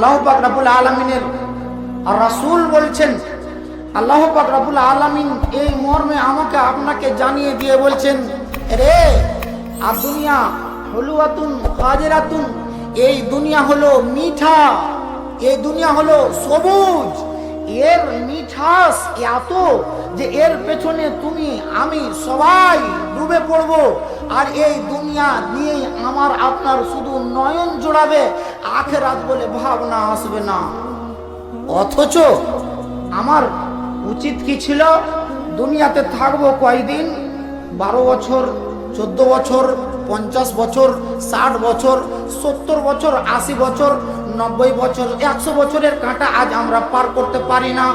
আল্লাহ পাক রাবুল আলমিনের। রাসূল বলছেন, আল্লাহ পাক রাবুল আলমিন এই মর্মে আমাকে আপনাকে জানিয়ে দিয়ে বলছেন, রে, আর দুনিয়া হলুয়াতুন হাজেরাতুন, এই দুনিয়া হলো মিঠা, এই দুনিয়া হলো সবুজ এর মিঠাস এত যে এর পেছনে তুমি, আমি সবাই ডুবে পড়ব। আর এই দুনিয়া নিয়েই আমার আপনার শুধু নয়ন জোড়াবে, আখেরাত বলে ভাবনা আসবে না। অথচ আমার উচিত কি ছিল? দুনিয়াতে থাকব কয়দিন? বারো বছর, চোদ্দ বছর, পঞ্চাশ বছর, ষাট বছর, সত্তর বছর, আশি বছর নব্বই বছর একশো বছরের কাঁটা আজ আমরা পার করতে পারি না।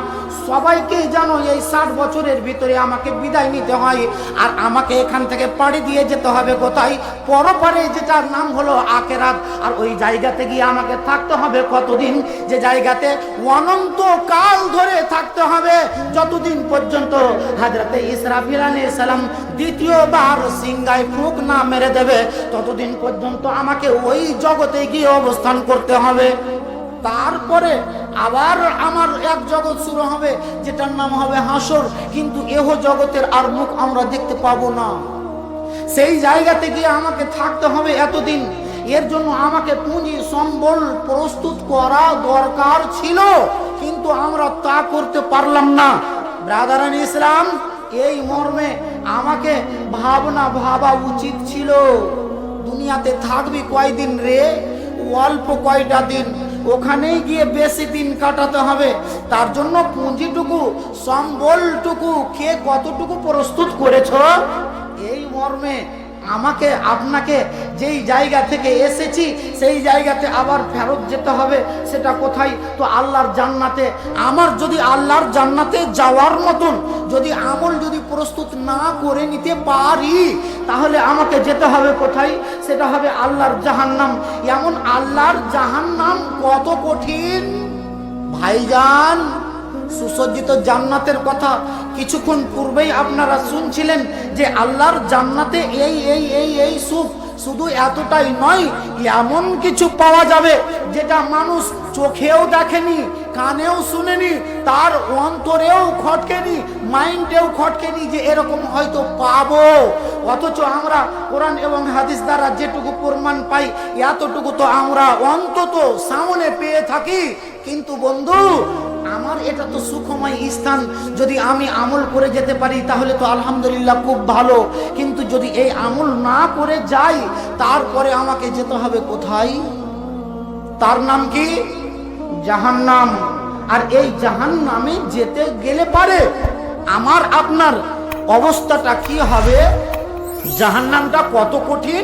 সবাইকে জানো এই ষাট বছরের ভিতরে আমাকে বিদায় নিতে হয়। আর আমাকে এখান থেকে পাড়ি দিয়ে যেতে হবে কোথায়? পরপারে যেটার নাম হলো আকেরাত আর ওই জায়গাতে গিয়ে আমাকে থাকতে হবে কতদিন? যে জায়গাতে অনন্ত কাল ধরে থাকতে হবে। যতদিন পর্যন্ত হাজরাতে ইসরাফিল আলাইহিস সালাম দ্বিতীয়বার সিংগায় ফুক না মেরে দেবে, ততদিন পর্যন্ত আমাকে ওই জগতে গিয়ে অবস্থান করতে হবে। তারপরে আবার আমার এক জগৎ শুরু হবে, যেটার নাম হবে হাসর, কিন্তু এহ জগতের আর মুখ আমরা দেখতে পাবো না। সেই জায়গাতে গিয়ে আমাকে থাকতে হবে এতদিন। এর জন্য আমাকে পুঁজি, সম্বল প্রস্তুত করা দরকার ছিল, কিন্তু আমরা তা করতে পারলাম না। ব্রাদারান ইসলাম, এই মর্মে আমাকে ভাবনা ভাবা উচিত ছিল। দুনিয়াতে থাকবি কয়দিন রে? অল্প কয়টা দিন। ওখানেই গিয়ে বেশি দিন কাটাতে হবে। তার জন্য পুঁজিটুকু, সম্বলটুকু, কে কতটুকু প্রস্তুত করেছ, এই মর্মে আমাকে, আপনাকে যেই জায়গা থেকে এসেছি, সেই জায়গাতে আবার ফেরত যেতে হবে, সেটা কোথায়? তো আল্লাহর জান্নাতে। আমার যদি আল্লাহর জান্নাতে যাওয়ার মতন, যদি আমল যদি প্রস্তুত না করে নিতে পারি, তাহলে আমাকে যেতে হবে কোথায়? সেটা হবে আল্লাহর জাহান্নাম। এমন আল্লাহর জাহান্নাম কত কঠিন? ভাইজান সুসজ্জিত জান্নাতের কথা কিছুক্ষণ পূর্বেই আপনারা শুনছিলেন যে আল্লাহর জান্নাতে এই এই এই এই সুখ শুধু এতটাই নয়, এমন কিছু পাওয়া যাবে যেটা মানুষ চোখেও দেখেনি, কানেও শুনেনি, তার অন্তরেও খটকেনি, মাইন্ডেও খটকেনি যে এরকম হয়তো পাবো। অথচ আমরা কোরআন এবং হাদিস দ্বারা যেটুকু প্রমাণ পাই, এতটুকু তো আমরা অন্তত সামনে পেয়ে থাকি। কিন্তু বন্ধু আমার এটা তো সুখময় স্থান। যদি আমি আমল করে যেতে পারি, তাহলে তো আলহামদুলিল্লাহ খুব ভালো। কিন্তু যদি এই আমল না করে যাই, তারপরে আমাকে যেতে হবে কোথায়? তার নাম কি? জাহান্নাম। আর এই জাহান্নামে যেতে গেলে পারে। আমার আপনার অবস্থাটা কি হবে? জাহান্নামটা কত কঠিন?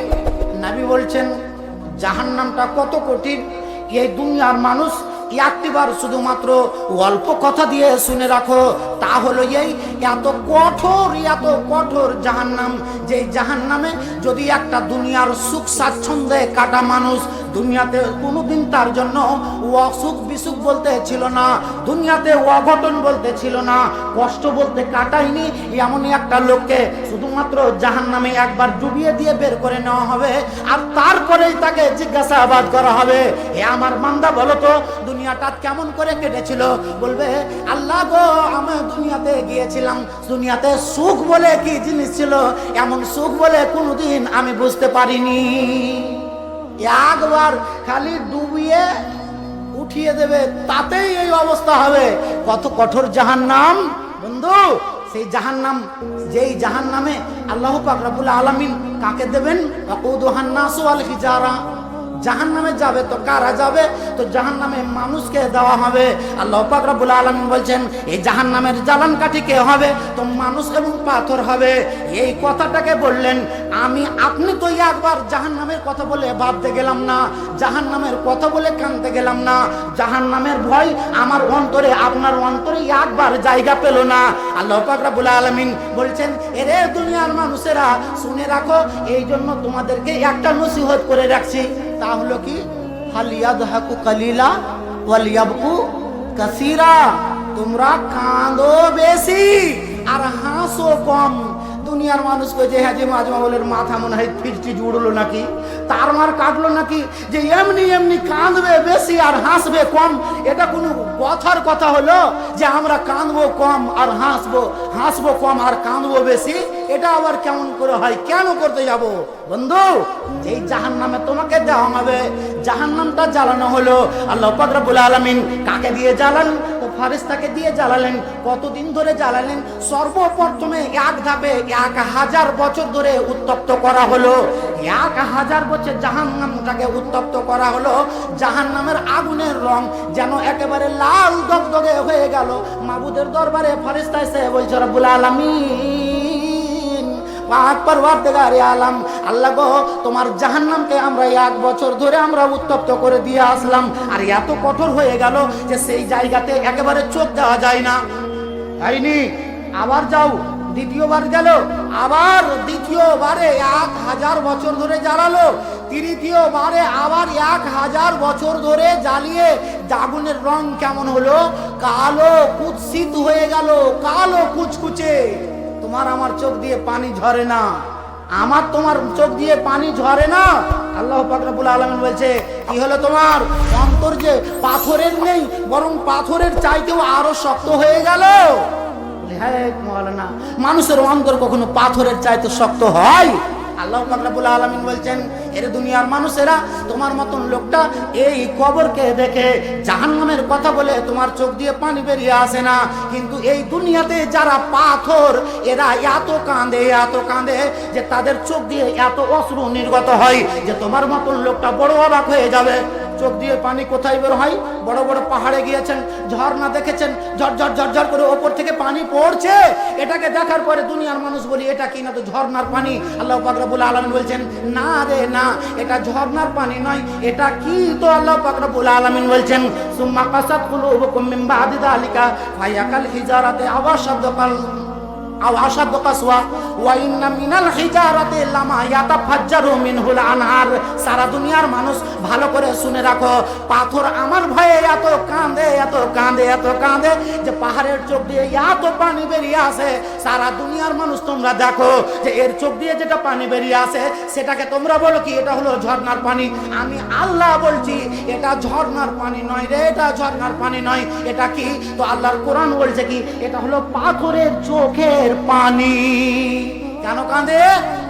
নাবি বলছেন, জাহান্নামটা কত কঠিন? এই দুনিয়ার মানুষ একটিবার শুধুমাত্র অল্প কথা দিয়ে শুনে রাখো। তা হলো এই, এত কঠোর এত কঠোর জাহান্নাম, যে জাহান্নামে যদি একটা দুনিয়ার সুখ স্বাচ্ছন্দ্যে কাটা মানুষ দুনিয়াতে কোনোদিন তার জন্য অসুখ বিসুখ বলতে ছিল না, দুনিয়াতে অঘটন বলতে ছিল না, কষ্ট বলতে কাটায়নি, এমনই একটা লোককে শুধুমাত্র জাহান নামে একবার ডুবিয়ে দিয়ে বের করে নেওয়া হবে, আর তারপরেই তাকে জিজ্ঞাসাবাদ করা হবে। হে আমার মান্দা বলো তো দুনিয়াটা কেমন করে কেটেছিল? বলবে, আল্লাহ গো, আমি দুনিয়াতে গিয়েছিলাম। দুনিয়াতে সুখ বলে কি জিনিস ছিল? এমন সুখ বলে কোনোদিন আমি বুঝতে পারিনি। একবার খালি ডুবিয়ে উঠিয়ে দেবে, তাতেই এই অবস্থা হবে। কত কঠোর জাহান নাম বন্ধু, সেই জাহান নাম যেই জাহান নামে আল্লাহ পাক রাবুল আলমিন কাকে দেবেন? নাসু আল হিজারা। জাহান নামে যাবে তো কারা যাবে? তো জাহান নামে মানুষকে দেওয়া হবে। আল্লাহ পাক রাব্বুল আলামিন বলছেন, এই জাহান নামের জ্বালান কাঠি কে হবে? তো মানুষ এবং পাথর হবে। এই কথাটাকে বললেন, আমি, আপনি তো একবার জাহান নামের কথা বলে ভাবতে গেলাম না জাহান নামের কথা বলে কানতে গেলাম না। জাহান নামের ভয় আমার অন্তরে, আপনার অন্তরে একবার জায়গা পেল না। আল্লাহ পাক রাব্বুল আলামিন বলছেন, এরে দুনিয়ার মানুষেরা, শুনে রাখো এই জন্য তোমাদেরকে একটা নসিহত করে রাখছি। তা হলো কি হালিয়াদহাকু কালিলা ওয়ালিয়াবকু কাসিরা তোমরা কাঁদো বেশি আর হাসো কম দুনিয়ার মানুষ কয়েছে হ্যাঁ যে মাঝ বলের মাথা মনে হয় ফিরটি জুড়লো নাকি? তার মার কাটলো নাকি? যে এমনি এমনি কাঁদবে বেশি আর হাসবে কম। এটা কোনো কথার কথা হলো যে, আমরা কাঁদবো কম আর হাসবো হাসবো কম আর কাঁদবো বেশি। এটা আবার কেমন করে হয়? কেন করতে যাব? বন্ধু, যেই জাহান নামে তোমাকে দেওয়া হবে জাহান নামটা জ্বালানো হলো। আল্লাহ পাকরাবুল আলমিন কাকে দিয়ে জ্বালান? ফারিস্তাকে দিয়ে জ্বালালেন, কতদিন ধরে জ্বালালেন? সর্বপ্রথমে এক ধাপে এক হাজার বছর ধরে উত্তপ্ত করা হলো। এক হাজার বছর জাহান নামটাকে উত্তপ্ত করা হলো। জাহান নামের আগুনের রং যেন একেবারে লাল দগদগে হয়ে গেল। মাবুদের দরবারে ফারেস্তা এসে বলছে, রব্বুল আলামিন। আলাম। আল্লাহ গো, তোমার জাহান্নামকে আমরা এক বছর ধরে আমরা উত্তপ্ত করে দিয়ে আসলাম। আর এত কঠোর হয়ে গেল যে সেই জায়গাতে একেবারে চোখ যায় না। আবার যাও, দ্বিতীয়বার গেল, আবার দ্বিতীয়বারে এক হাজার বছর ধরে জ্বালালো, তৃতীয়বারে আবার এক হাজার বছর ধরে জ্বালিয়ে আগুনের রং কেমন হলো? কালো কুৎসিত হয়ে গেল, কালো কুচকুচে। তোমার আমার চোখ দিয়ে পানি ঝরে না। আমার তোমার চোখ দিয়ে পানি ঝরে না। আল্লাহ পাকরাবুল আলমিন বলছে, কি হলো তোমার? অন্তর যে পাথরের নেই, বরং পাথরের চাইতেও আরও শক্ত হয়ে গেল। হ্যাঁ মানুষের অন্তর কখনো পাথরের চাইতে শক্ত হয়? আল্লাহ পাকরাবুল আলমিন বলছেন এর দুনিয়ার মানুষেরা, তোমার মতন লোকটা এই কবরকে দেখে জাহান্নামের কথা বলে তোমার চোখ দিয়ে পানি বেরিয়ে আসে না। কিন্তু এই দুনিয়াতে যারা পাথর, এরা এত কাঁদে এত কাঁদে যে তাদের চোখ দিয়ে এত অশ্রু নির্গত হয় যে তোমার মতন লোকটা বড় অবাক হয়ে যাবে। চোখ দিয়ে পানি কোথায় বের হয়? বড় বড় পাহাড়ে গিয়েছেন, ঝর্ণা দেখেছেন, ঝরঝর ঝরঝর করে ওপর থেকে পানি পড়ছে। এটাকে দেখার পরে দুনিয়ার মানুষ বলি, এটা কি না তো ঝর্ণার পানি? আল্লাহ পাকরাবুল আলমিন বলছেন, না রে, না, এটা ঝর্ণার পানি নয়, এটা কি তো? আল্লাহ পাকরাবুল আলমিন বলছেন, সুম্মা কাসাত কুলুবুকুম মিন বাদি যালিকা ফায়াকাল হিজারাতে আবার শব্দ আও আশাদ্দ কাসওয়া ওয়া ইন্না মিনাল হিজারাতি লামা ইয়াতাফাজ্জারু মিনহুল আনহার। সারা দুনিয়ার মানুষ ভালো করে শুনে রাখো, পাথর আমার ভয়ে এত কাঁদে এত কাঁদে এত কাঁদে যে পাহাড়ের চোখ দিয়ে এত পানি বেরিয়ে আসে। সারা দুনিয়ার মানুষ তোমরা দেখো যে এর চোখ দিয়ে যেটা পানি বেরিয়ে আসে, সেটাকে তোমরা বলো কি, এটা হলো ঝর্ণার পানি? আমি আল্লাহ বলছি, এটা ঝর্ণার পানি নয় রে, এটা ঝর্ণার পানি নয়। এটা কি? তো আল্লাহর কোরআন বলছে কি, এটা হলো পাথরের চোখের পানি। কেন কাঁদে?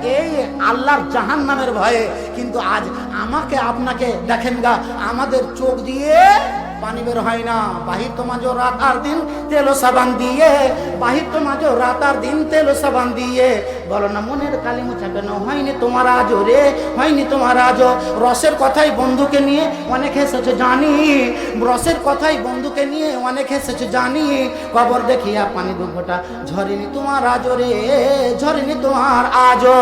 এই আল্লাহর জাহান নামের ভয়ে। কিন্তু আজ আমাকে আপনাকে দেখেন গা, আমাদের চোখ দিয়ে পানি বের হয় না। বাহির তো মাঝো রাত আর দিন তেলো সাবান দিয়ে বাহির তো মাঝো রাত আর দিন তেলো সাবান দিয়ে। বলো না, মনের কালি মুছা কেন হয়নি তোমার আজও রে, হয়নি তোমার আজও। রসের কথাই বন্ধুকে নিয়ে অনেক হেসেছে জানি। রসের কথাই বন্ধুকে নিয়ে অনেক হেসেছে জানি। কবর দেখিয়া পানি দুঘটা ঝরেনি তোমার আজও রে, ঝরেনি তোমার আজও।